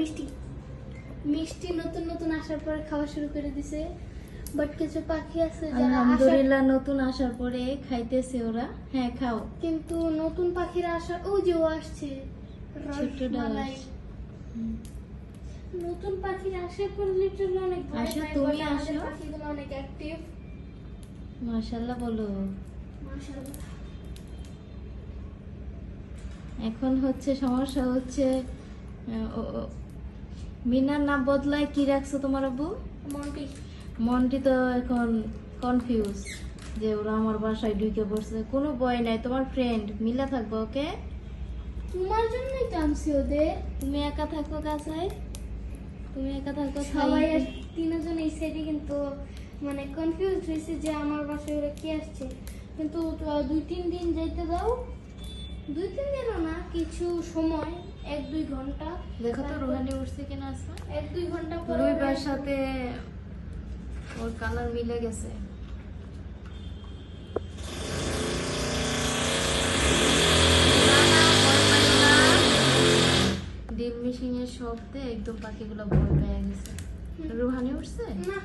মিষ্টি। মিষ্টি নতুন নতুন আসার পরে খাওয়া শুরু করে দিছে। বাট কিছু পাখি আছে যারা আলহামদুলিল্লাহ নতুন আসার পরে খাইতেছে ওরা। হ্যাঁ খাও। কিন্তু নতুন পাখিরা আসার ও যে ও আসছে। নতুন পাখিরা আসার পর লিটারালি অনেক আসো, তুমি আসো। পাখিগুলো অনেক অ্যাক্টিভ মাশাল্লাহ বলো। মাশাআল্লাহ। এখন হচ্ছে সমস্যা হচ্ছে মিনার নাম বদলায় কি রাখছো তোমার আব্বু? মন্টি। মনটি তো এখন কনফিউজ যে ওরা আমার বাসায় ঢুকে পড়ছে। কোনো ভয় নাই তোমার ফ্রেন্ড মিলা থাকব ওকে? তোমার জন্যই টানছি ওদের। তুমি একা থাকো কাছায় তুমি একা থাকো সবাই তিনজন এই সাইডে কিন্তু মানে কনফিউজ হয়েছে যে আমার বাসায় ওরা কি আসছে। কিন্তু তো দুই তিন দিন যাইতে দাও। দুই তিন দিনও না কিছু সময় এক দুই ঘণ্টা। দেখো তো রুহানি উঠছে কিনা আসা এক দুই ঘণ্টা পরে রুইবার সাথে ওর কালার মিলে গেছে। ডিম মেশিং এর শব্দে একদম পাখিগুলো ভয় পেয়ে গেছে। রুহানি উঠছে? না।